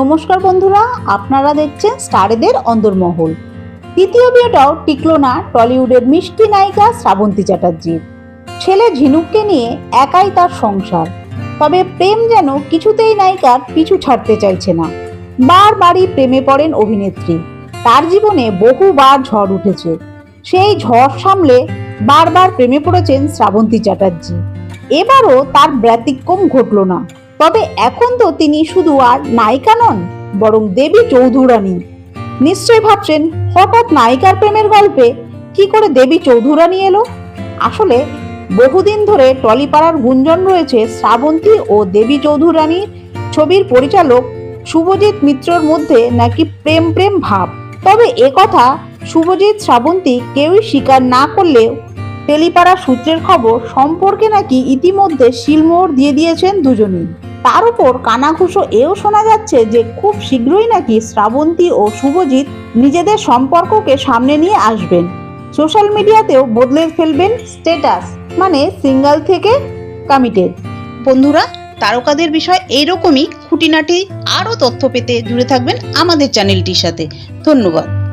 নমস্কার বন্ধুরা, আপনারা দেখছেন স্টারেদের অন্দরমহল। তৃতীয় বিয়েটাও টিকলো না টলিউডের মিষ্টি নায়িকা শ্রাবন্তী চ্যাটার্জির। ছেলে ঝিনুককে নিয়ে একাই তার সংসার। তবে প্রেম যেন কিছুতেই নায়িকার পিছু ছাড়তে চাইছে না। বারবারই প্রেমে পড়েন অভিনেত্রী। তার জীবনে বহুবার ঝড় উঠেছে। সেই ঝড় সামলে বারবার প্রেমে পড়েছেন শ্রাবন্তী চ্যাটার্জি। এবারও তার ব্যতিক্রম ঘটল না। তবে এখন তো তিনি শুধু আর নায়িকা নন, বরং দেবী চৌধুরানী। নিশ্চয় ভাবছেন, হঠাৎ নায়িকার প্রেমের গল্পে কি করে দেবী চৌধুরানী এলো? আসলে বহুদিন ধরে টলিপাড়ার গুঞ্জন রয়েছে শ্রাবন্তী ও দেবী চৌধুরানীর। ছবির পরিচালক শুভজিৎ মিত্রর মধ্যে নাকি প্রেম প্রেম ভাব। তবে একথা শুভজিৎ শ্রাবন্তী কেউই স্বীকার না করলেও টেলিপাড়া সূত্রের খবর সম্পর্কে নাকি ইতিমধ্যে শিলমোহর দিয়ে দিয়েছেন দুজনেই। তার উপর কানাঘুষো এও শোনা যাচ্ছে যে খুব শীঘ্রই নাকি শ্রাবন্তী ও শুভজিৎ নিজেদের সম্পর্ককে সামনে নিয়ে আসবেন। সোশ্যাল মিডিয়াতেও বদলে ফেলবেন স্ট্যাটাস মানে সিঙ্গেল থেকে কমিটেড। বন্ধুরা, তারকাদের বিষয় এইরকমই, খুঁটিনাটি আরও তথ্য পেতে জুড়ে থাকবেন আমাদের চ্যানেলটির সাথে। ধন্যবাদ।